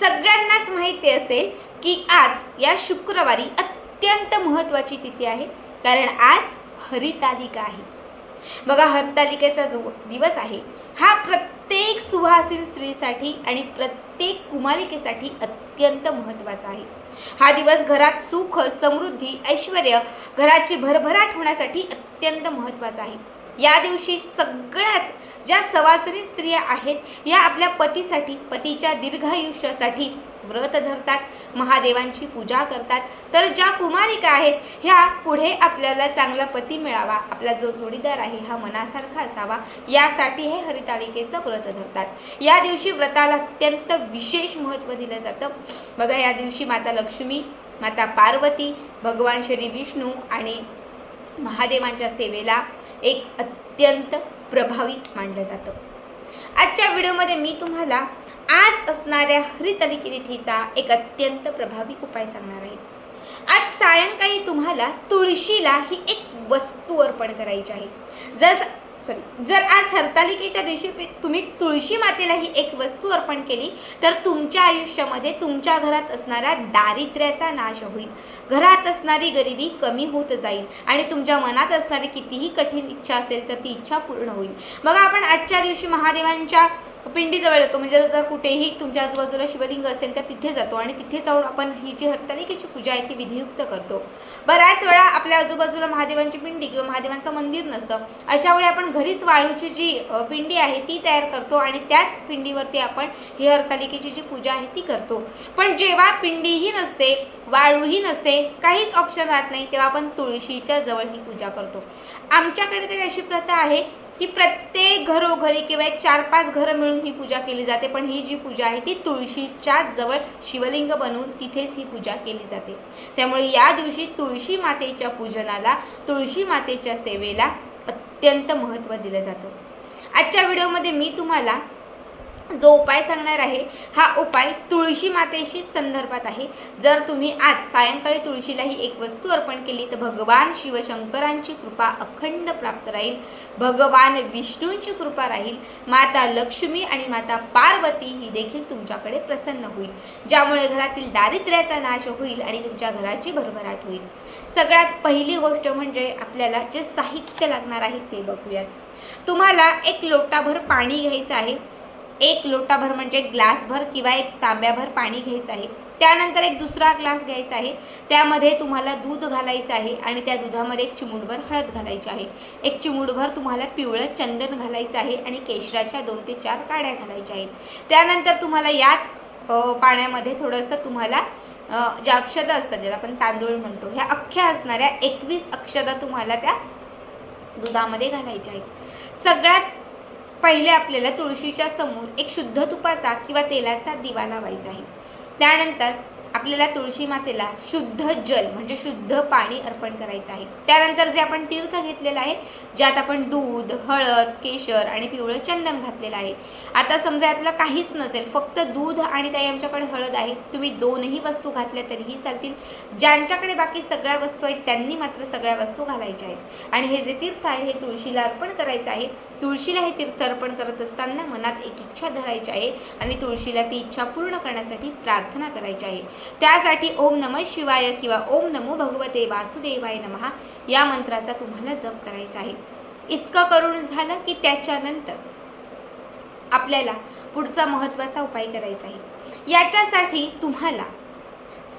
सगळ्यांनाच माहिती असेल की आज या शुक्रवारी अत्यंत महत्त्वाची तिथी आहे. कारण आज हरितालिका आहे. बघा हरतालिकेचा जो दिवस आहे हा प्रत्येक सुवासीन स्त्रीसाठी आणि प्रत्येक कुमारिकेसाठी अत्यंत महत्त्वाचा आहे. हा दिवस घरात सुख समृद्धी ऐश्वर घराची भरभराट होण्यासाठी अत्यंत महत्त्वाचा आहे. या दिवशी सगळ्याच ज्या सवासरी स्त्रिया आहेत या आपल्या पतीसाठी पतीच्या दीर्घायुष्यासाठी व्रत धरतात महादेवांची पूजा करतात. तर ज्या कुमारिका आहेत ह्या पुढे आपल्याला चांगला पती मिळावा. आपला जो जोडीदार आहे हा मनासारखा असावा. यासाठी हे हरितालिकेचं व्रत धरतात. या दिवशी व्रताला अत्यंत विशेष महत्त्व दिलं जातं. बघा या दिवशी माता लक्ष्मी माता पार्वती भगवान श्री विष्णू आणि महादेवांच्या सेवेला एक अत्यंत प्रभावी मानलं जातं. आजच्या व्हिडिओमध्ये मी तुम्हाला आज असणाऱ्या हरितलिकी तिथीचा एक अत्यंत प्रभावी उपाय सांगणार आहे. आज सायंकाळी तुम्हाला तुळशीला ही एक वस्तू अर्पण करायची आहे. जर सॉरी जर आज हरतालिकेच्या दिवशी तुम्ही तुळशी मातेला ही एक वस्तू अर्पण केली तर तुमच्या आयुष्यामध्ये तुमच्या घरात असणाऱ्या दारिद्र्याचा नाश होईल. घरात असणारी गरिबी कमी होत जाईल आणि तुमच्या मनात असणारी कितीही कठीण इच्छा असेल तर ती इच्छा पूर्ण होईल. मग आपण आजच्या दिवशी महादेवांच्या पिंडीजवळ जातो म्हणजे जर कुठेही तुमच्या आजूबाजूला शिवलिंग असेल तर तिथे जातो आणि तिथे जाऊन आपण ही जी हरतालिकेची पूजा आहे ती विधियुक्त करतो. बऱ्याच वेळा आपल्या आजूबाजूला महादेवांची पिंडी किंवा महादेवांचं मंदिर नसतं. अशा वेळी आपण घरीच वाळूची जी पिंडी आहे ती तयार करतो आणि त्याच पिंडीवरती आपण ही हरतालिकेची जी पूजा आहे ती करतो. पण जेव्हा पिंडीही नसते वाळूही नसते काहीच ऑप्शन राहत नाही तेव्हा आपण तुळशीच्या जवळ ही पूजा करतो. आमच्याकडे तरी अशी प्रथा आहे की प्रत्येक घरोघरी किंवा एक चार पाच घरं मिळून ही पूजा केली जाते पण ही जी पूजा आहे ती तुळशीच्या जवळ शिवलिंग बनवून तिथेच ही पूजा केली जाते. त्यामुळे या दिवशी तुळशी मातेच्या पूजनाला तुळशी मातेच्या सेवेला अत्यंत महत्त्व दिलं जातं. आजच्या व्हिडिओमध्ये मी तुम्हाला जो उपाय सांगणार आहे हा उपाय तुळशी मातेशी संदर्भात आहे. जर तुम्ही आज सायंकाळी तुळशीला ही एक वस्तू अर्पण केली तर भगवान शिवशंकरांची कृपा अखंड प्राप्त राहील. भगवान विष्णूंची कृपा राहील. माता लक्ष्मी आणि माता पार्वती ही देखील तुमच्याकडे प्रसन्न होईल. ज्यामुळे घरातील दारिद्र्याचा नाश होईल आणि तुमच्या घराची भरभराट होईल. सगळ्यात पहिली गोष्ट म्हणजे आपल्याला जे साहित्य लागणार आहे ते बघूयात. तुम्हाला एक लोटाभर पाणी घ्यायचं आहे. एक लोटाभर म्हणजे ग्लासभर किंवा एक तांब्याभर पाणी घ्यायचं आहे. त्यानंतर एक दुसरा ग्लास घ्यायचा आहे. त्यामध्ये तुम्हाला दूध घालायचं आहे आणि त्या दुधामध्ये एक चिमूटभर हळद घालायची आहे. एक चिमूटभर तुम्हाला पिवळं चंदन घालायचं आहे आणि केशराच्या दोन ते चार काड्या घालायच्या आहेत. त्यानंतर तुम्हाला याच पाण्यामध्ये थोडंसं तुम्हाला ज्या अक्षदा असतात ज्याला आपण तांदूळ म्हणतो ह्या अख्ख्या असणाऱ्या एकवीस अक्षदा तुम्हाला त्या दुधामध्ये घालायच्या आहेत. सगळ्यात पहिले आपल्याला तुळशीच्या समोर एक शुद्ध तुपाचा किंवा तेलाचा दिवा लावायचा आहे. त्यानंतर आपल्याला तुळशी मातेला शुद्ध जल म्हणजे शुद्ध पाणी अर्पण करायचं आहे. त्यानंतर जे आपण तीर्थ घेतलेलं आहे ज्यात आपण दूध हळद केशर आणि पिवळं चंदन घातलेलं आहे. आता समजा यातलं काहीच नसेल फक्त दूध आणि ताई आमच्याकडे हळद आहे तुम्ही दोनही वस्तू घातल्या तरीही चालतील. ज्यांच्याकडे बाकी सगळ्या वस्तू आहेत त्यांनी मात्र सगळ्या वस्तू घालायच्या आहेत. आणि हे जे तीर्थ आहे हे तुळशीला अर्पण करायचं आहे. तुळशीला हे तीर्थ अर्पण करत असताना मनात एक इच्छा धरायची आहे आणि तुळशीला ती इच्छा पूर्ण करण्यासाठी प्रार्थना करायची आहे. त्यासाठी ओम नम शिवाय किंवा ओम नमो भगवते वासुदेवाय नमहा या मंत्राचा तुम्हाला जप करायचा आहे. इतकं करून झालं की त्याच्यानंतर आपल्याला पुढचा महत्त्वाचा उपाय करायचा आहे. याच्यासाठी तुम्हाला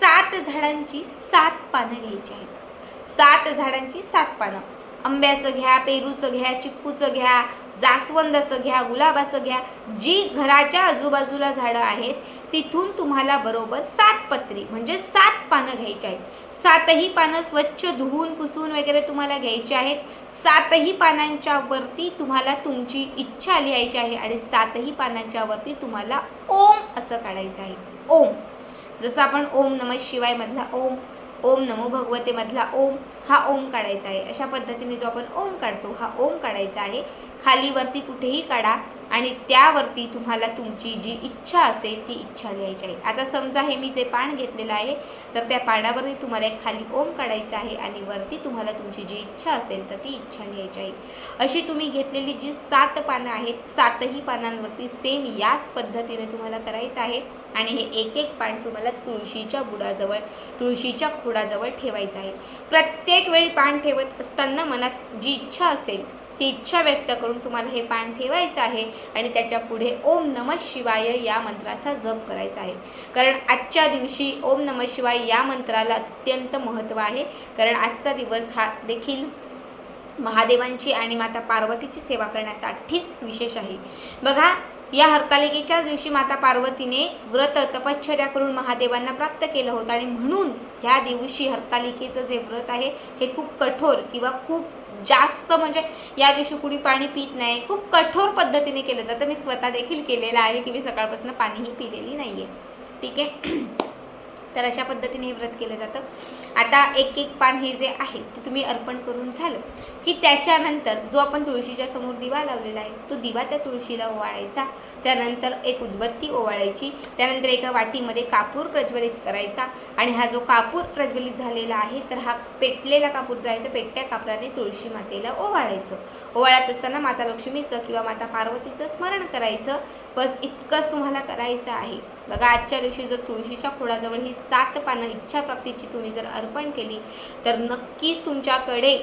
सात झाडांची सात पानं घ्यायची आहेत. सात झाडांची सात पानं. आंब्याचं घ्या पेरूचं घ्या चिक्कूचं घ्या जास्वंदाचं घ्या गुलाबाचं घ्या जी घराच्या आजूबाजूला झाडं आहेत तिथून तुम्हाला बरोबर सात पत्री म्हणजे सात पानं घ्यायची आहेत. सातही पानं स्वच्छ धुवून पुसून वगैरे तुम्हाला घ्यायची आहेत. सातही पानांच्या वरती तुम्हाला तुमची इच्छा लिहायची आहे आणि सातही पानांच्या वरती तुम्हाला ओम असं काढायचं आहे. ओम. जसं आपण ओम नम शिवायमधला ओम ओम नमो भगवते मधला ओम हा ओम काढायचा आहे. अशा पद्धतीने जो आपण ओम काढतो हा ओम काढायचा आहे. खाली वरती कुठेही काढा. आणि त्यावरती तुम्हाला तुमची जी इच्छा असेल ती इच्छा लिहायची आहे. आता समजा हे मी जे पान घेतलेलं आहे तर त्या पानावरती तुम्हाला एक खाली ओम काढायचा आहे आणि वरती तुम्हाला तुमची जी इच्छा असेल तर ती इच्छा लिहायची आहे. अशी तुम्ही घेतलेली जी सात पानं आहेत सातही पानांवरती सेम याच पद्धतीने तुम्हाला करायचं आहे. आणि हे एक एक पान तुम्हाला तुळशीच्या बुडाजवळ तुळशीच्या खोडाजवळ ठेवायचं आहे. प्रत्येक वेळी पान ठेवत असताना मनात जी इच्छा असेल ती इच्छा व्यक्त करून तुम्हाला हे पान ठेवायचं आहे आणि त्याच्या पुढे ओम नम शिवाय या मंत्राचा जप करायचा आहे. कारण आजच्या दिवशी ओम नम शिवाय या मंत्राला अत्यंत महत्त्व आहे. कारण आजचा दिवस हा देखील महादेवांची आणि माता पार्वतीची सेवा करण्यासाठीच विशेष आहे. बघा या हरतालिकेच्याच दिवशी माता पार्वतीने व्रत तपश्चर्या करून महादेवांना प्राप्त केलं होतं आणि म्हणून ह्या दिवशी हरतालिकेचं जे व्रत आहे हे खूप कठोर किंवा खूप जास्त म्हणजे या दिवशी कुणी पाणी पित नाही. खूप कठोर पद्धतीने केलं जातं. मी स्वतः देखील केलेलं आहे की मी सकाळपासून पाणीही पिलेली नाही आहे ठीक आहे? तर अशा पद्धतीने हे व्रत केलं जातं. आता एक एक पान हे जे आहे ते तुम्ही अर्पण करून झालं की त्याच्यानंतर जो आपण तुळशीच्या समोर दिवा लावलेला आहे तो दिवा त्या तुळशीला ओवाळायचा. त्यानंतर एक उदबत्ती ओवाळायची. त्यानंतर एका वाटीमध्ये कापूर प्रज्वलित करायचा आणि हा जो कापूर प्रज्वलित झालेला आहे तर हा पेटलेला कापूर जो आहे तो पेटत्या कापराने तुळशी मातेला ओवाळायचं. ओवाळत असताना माता लक्ष्मीचं किंवा माता पार्वतीचं स्मरण करायचं. बस इतकंच तुम्हाला करायचं आहे. बघा आजच्या दिवशी जर तुळशीच्या खोडाजवळ ही सात पानं इच्छाप्राप्तीची तुम्ही जर अर्पण केली तर नक्कीच तुमच्याकडे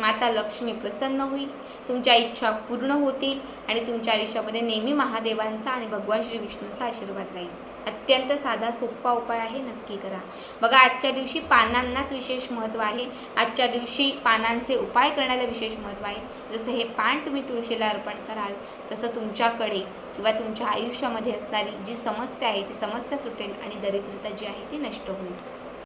माता लक्ष्मी प्रसन्न होईल तुमच्या इच्छा पूर्ण होतील आणि तुमच्या आयुष्यामध्ये नेहमी महादेवांचा आणि भगवान श्री विष्णूंचा आशीर्वाद राहील. अत्यंत साधा सोपा उपाय आहे नक्की करा. बघा आजच्या दिवशी पानांनाच विशेष महत्त्व आहे. आजच्या दिवशी पानांचे उपाय करण्याला विशेष महत्त्व आहे. जसं हे पान तुम्ही तुळशीला अर्पण कराल तसं तुमच्याकडे किंवा तुमच्या आयुष्यामध्ये असणारी जी समस्या आहे ती समस्या सुटेल आणि दरिद्रता जी आहे ती नष्ट होईल.